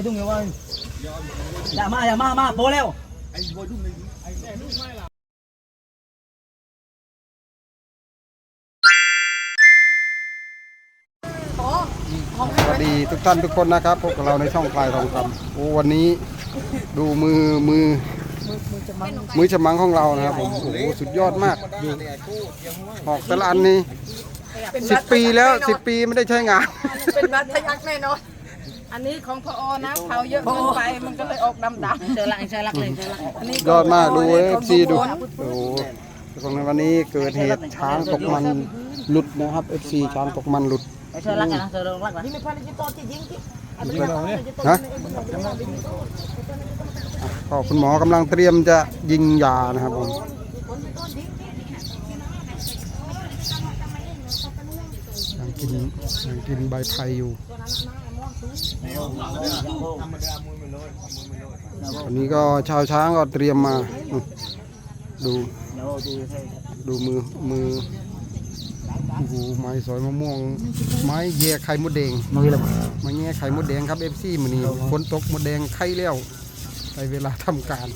này dung nhiều ơi dạ ma dạ ma ma bố leo สวัสดีทุกท่านทุกคนนะครับพบกับเราในช่องพลายทองคำโอ้วันนี้ดูมือมือมือฉมังของเรานะครับผมโอ้โหสุดยอดมากดูหอกแต่ละอันนี้สิบปีแล้วสิบปีไม่ได้ใช้งาน เป็นบัตรทยักแน่นอน อันนี้ของพอนะเผาเยอะเกินไปมันก็เลยออกดำดำ chơi lại chơi lắc lên chơi lắc อันนี้ยอดมากดูเอฟซีดูของโอ้โหตรงในวันนี้เกิดเหตุช้างตกมันหลุดนะครับเอฟซีช้างตกมันหลุด chơi lắc này chơi lắc này ฮะก็คุณหมอกำลังเตรียมจะยิงยานะครับผมยังกินยังกินใบไผ่อยู่ วันนี้ก็ชาวช้างก็เตรียมมา ดูดูมือมือโอ้โหไม้สอยมะม่วง ไม้แย่ไข่มดแดง nuôi là มาแง่ไข่มดแดงครับเอฟซีมือนี้ฝนตกมดแดงไข่แล้วในเวลาทำการ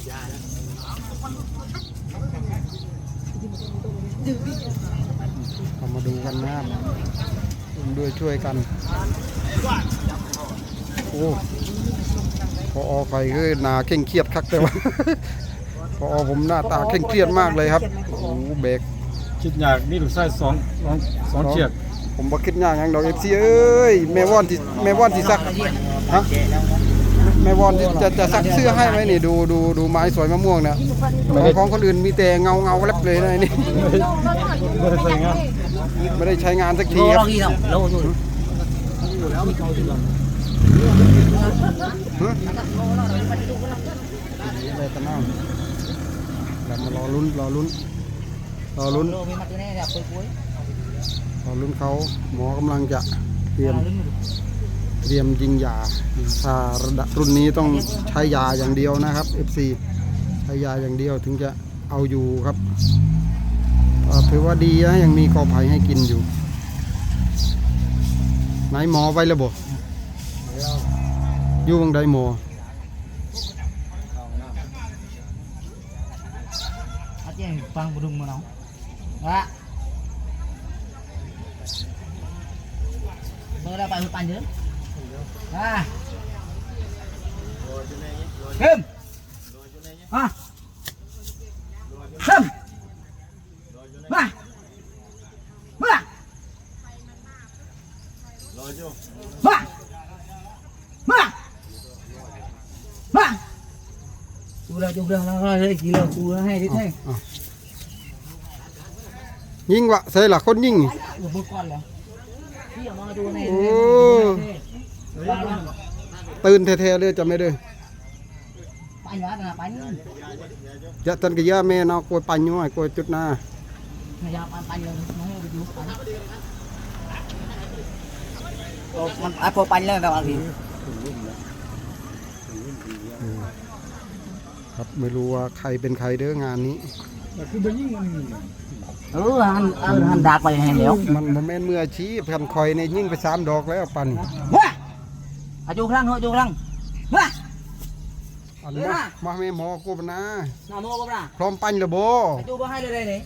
เรามาดูกันนะครับด้วยช่วยกัน โอ้พออไฟก็หนาเคร่งเครียดคักแต่ว่าพอผมหน้าตาเคร่งเครียดมากเลยครับโอ้โหเบรกคิดอยากนี่ลูกไส้สองสองสองเชือกผมบ่คิดยากหยังดอกเอฟซีเอ้ยแม่ว่อนที่แม่ว่อนที่ซักฮะแม่ว่อนที่จะจะซักเสื้อให้ไหมนี่ดูดูดูไม้สวยมะม่วงเนี่ยของของคนอื่นมีแต่เงาเงาแลบเลยนะนี่ไม่ได้ใส่งานไม่ได้ใช้งานสักที lô ครับ lo ghi không lô rồi ฮะน้องเรามารอลุ้นรอลุ้นรอลุ้นรอลุ้นเขาหมอกำลังจะเตรียมเตรียมยิงยาถ้าระดับรุ่นนี้ต้องใช้ยาอย่างเดียวนะครับ FC ใช้ยาอย่างเดียวถึงจะเอาอยู่ครับเอ่อถือว่าดีนะยังมีกอไผ่ให้กินอยู่ ไหนหมอไว้แล้วบ่ อยู่วงใดหมอ Hãy subscribe cho kênh Ghiền Mì Gõ Để không bỏ lỡ những video hấp Kim À Kim chú đâu chú đâu nó đây chỉ là chú nó hay thế thế ยิงวะใส่ละคนยิงนี่ Ủa, bố con là Đi ở ngoài chú này Ồ. Ba lần ตื่นแท้ๆเลยจะไม่ได้ bánh đó là bánh ยะตันกะยะแม่เนาะกล้วยปันอยู่ไอ้กล้วยจุดหน้า mà giờ bánh bánh lên nó hơi bị chú bánh Ồ, con à, cô bánh lên vào gì ครับ ไม่รู้ว่าใครเป็นใครเด้องานนี้คือไปยิ่งมัน ừ anh ừ, anh đạt bài này liệu มันบ่แม่นมืออาชีพคันคอยในยิ่งไปสามดอกแล้วปัน Quá à chú khăn thôi chú khăn Quá อันมามาแม่หมอกูปะนะ nào mua không nào พร้อมปันระโบ à, chú có hai đây đây này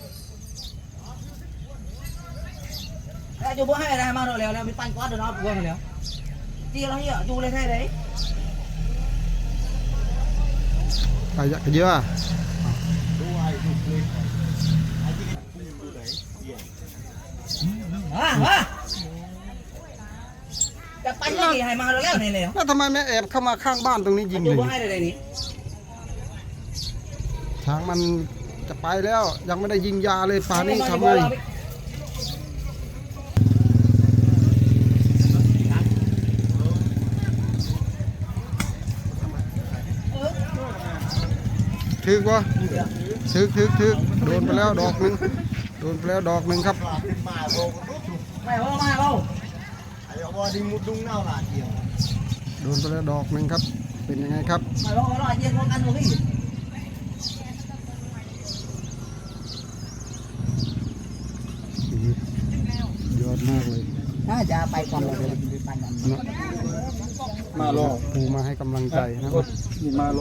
à, chú có hai đây mà rồi lèo lèo bị bánh quá rồi nó vừa rồi lèo chia nó hiểu chú lên thay đấy ใครอยากเยอะ à à cái bánh nó gì hay Kayak ke dia. Ah, ah. แต่ปั้ไงหายมาแล้วเนเลยแล้วทำไมแม่แอบเข้ามาข้างบ้านตรงนี้ยิงเลยหนี่ช้างมันจะไปแล้ว ยังไม่ได้ยิงยาเลยป่านี้ทำไง ถึกวะถึกถึกถึกโดนไปแล้วดอกหนึ่งโดนไปแล้วดอกหนึ่งครับ mày vô mày vô โดนไปแล้วดอกหนึ่งครับ เป็นยังไงครับ mày vô nó là nhiên con ăn một cái gì ยอดมากเลย nó ra bay còn là được bay còn เนาะมาโลปูมาให้กำลังใจนะคกรับดนี่มาโล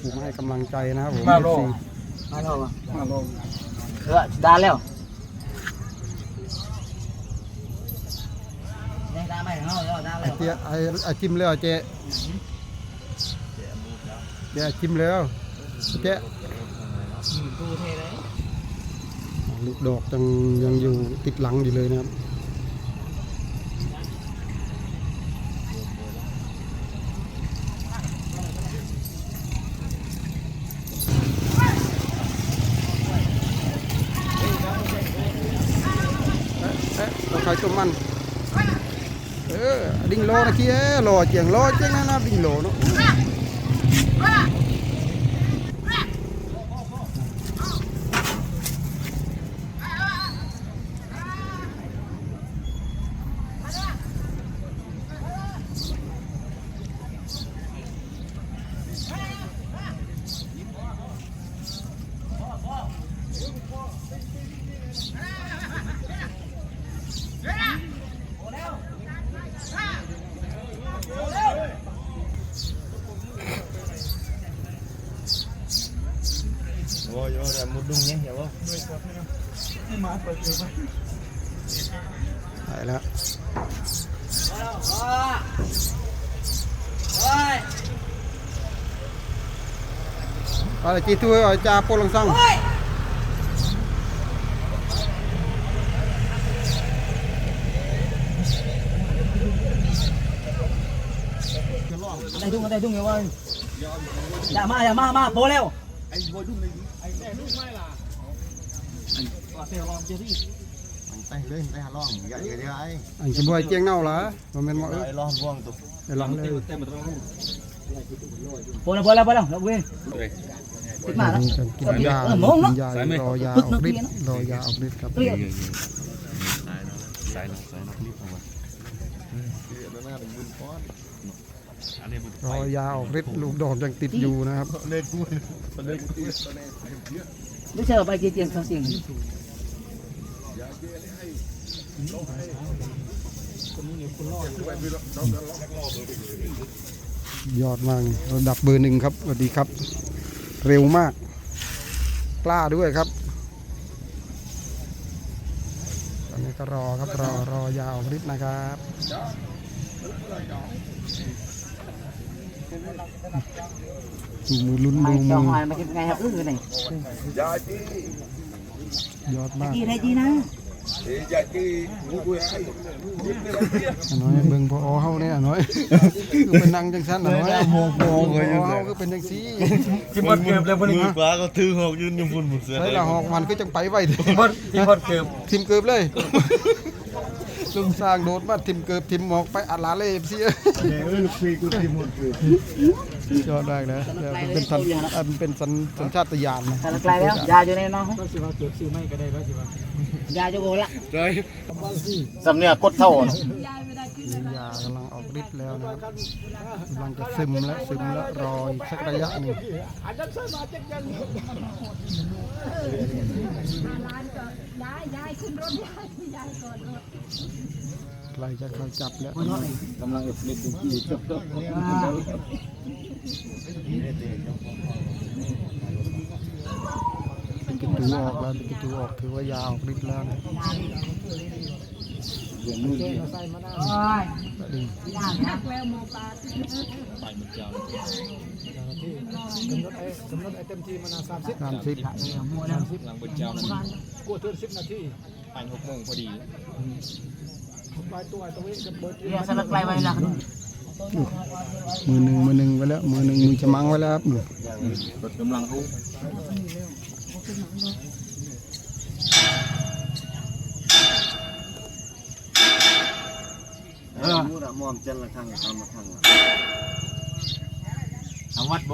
ปูมาให้กำลังใจนะครับผมมาโล FC มาแล้วอะมาโลเออดาแล้วยังดาไม่เอาแล้วดาไอแล้วเจ๊ไอไอจิ้มแล้วเจ๊เจ๊จิ้มแล้วเจ๊ดูเทเลยลูกดอกยังยังอยู่ติดหลังอยู่เลยนะครับ เอ๊ะเอ๊ะตัวใครตัวมัน เออ ดิ่งโลนะกี้เอ้โลเจียงโลเจียงนะนะดิ่งโลเนาะ ไปแล้วเฮ้ยอะไรจีตัวเอาจ่าโปลังซังได้ดุ้งได้ดุ้ มาอย่ามามาโปเร็วไปเลยไปหาล่องอย่าอย่าอย่าไอ้อันกินบวยเจียงเน่าละมันเป็นหมอเอ้ยไอ้ล่องพ่วงตัวไอ้หลังเลยโปแล้วโปแล้วโปแล้วเราเว้ยติดมาแล้วกินยาเออมองกิเนาะนยารอยาออกฤทธิ์รอยาออกฤทธิ์ครับเรียกสายนกสายนกรีบออกมาแล้วหน้าเป็นบุญก้อนอันนี้บุญรอยาออกฤทธิ์ลูกดอกยังติดอยู่นะครับเล่นกูเล่นกู ไม่ใช่ไปเจียงเขาเสียงยอดมากระดับเบอร์หนึ่งครับสวัสดีครับ เร็วมากกล้าด้วยครับตอนนี้ก็รอครับรอรอยาออกฤทธิ์นะครับ ดูมือลุ้นไม่ดูเจ้ามือหอยมากินไงครับอื้อไหนยอดมากจีได้จีนะอันน้อยเบิ่งพอเฮาเนี่ยอันน้อยคือเป็นนางจังซั่นอันน้อยพอเฮาคือเป็นจังซี่ที่มดเกือบแล้วพอดีมือขวาก็ถือหอกยืนอยู่บนหมุนเสือใส่ละหอกมันคือจังไปไว้เถอะที่มดที่มดเกือบทิมเกือบเลย ลุงสร้างโดดมาทิมเกือบทิมหมอกไปอัดลาเล่เสียเออคุยกูที่หมุนเกือบยอดมากนะเดี๋ยวมันเป็นสัญอันเป็นสัญสัญชาตญาณนะถ้าไกลแล้วยาอยู่ในน้องก็สิว่าเกือบซื้อไม่ก็ได้แล้วสิว่ายาจะโกละสำเนียกดเท่า ฤทธิ์แล้วนะครับกำลังจะซึมแล้วซึมแล้วรออีกสักระยะหนึ่งใกล้จะเข้าจับแล้วกำลังเอฟเล็กดูกี่จบจบเป็นกระตูออกแล้วเป็นกระตูออกถือว่ายาออกฤทธิ์แล้วนะโอ้ยดียา กนะกำหนดไอ้กำหนดไอ้เต็มที่มันานสามสิบสามสิบมัวแล้วหลังบนเจ้านั้นกลัวเทินสิบนาทีไปหกโมงพอดีไปตัวตัวเองกับเบิร์ดเรียสลักไกลไปละมือหนึ่งมือหนึ่งไว้แล้วมือหนึ่งมือจะมังไว้แล้วครับกดกำลังอุ้ มอมจันละครั้งทำละครั้งทำวัดโบ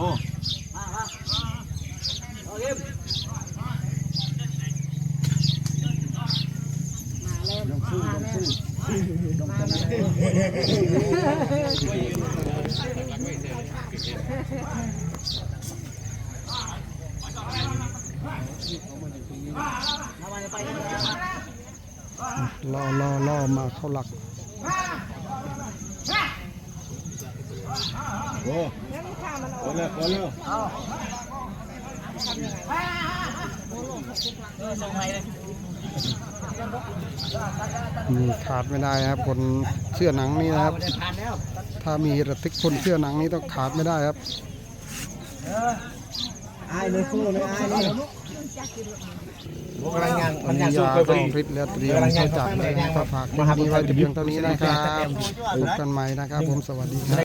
ล่อล่อล่อมาเข้าหลัก โอ้โอ้แล้วโอ้แล้วนี่ขาดไม่ได้นะครับ คนเสื้อหนังนี่นะครับ ถ้ามีระทึกคนเสื้อหนังนี่ต้องขาดไม่ได้ครับไอายเลยสู้เลยอายเลยกำลังยังวันนี้ยาต้องริษและเตรียมเข้าจับเลยนะครับฝากคลิปนี้ไว้แต่เพียงเท่านี้นะครับพบกันใหม่นะครับ ผมสวัสดีครับ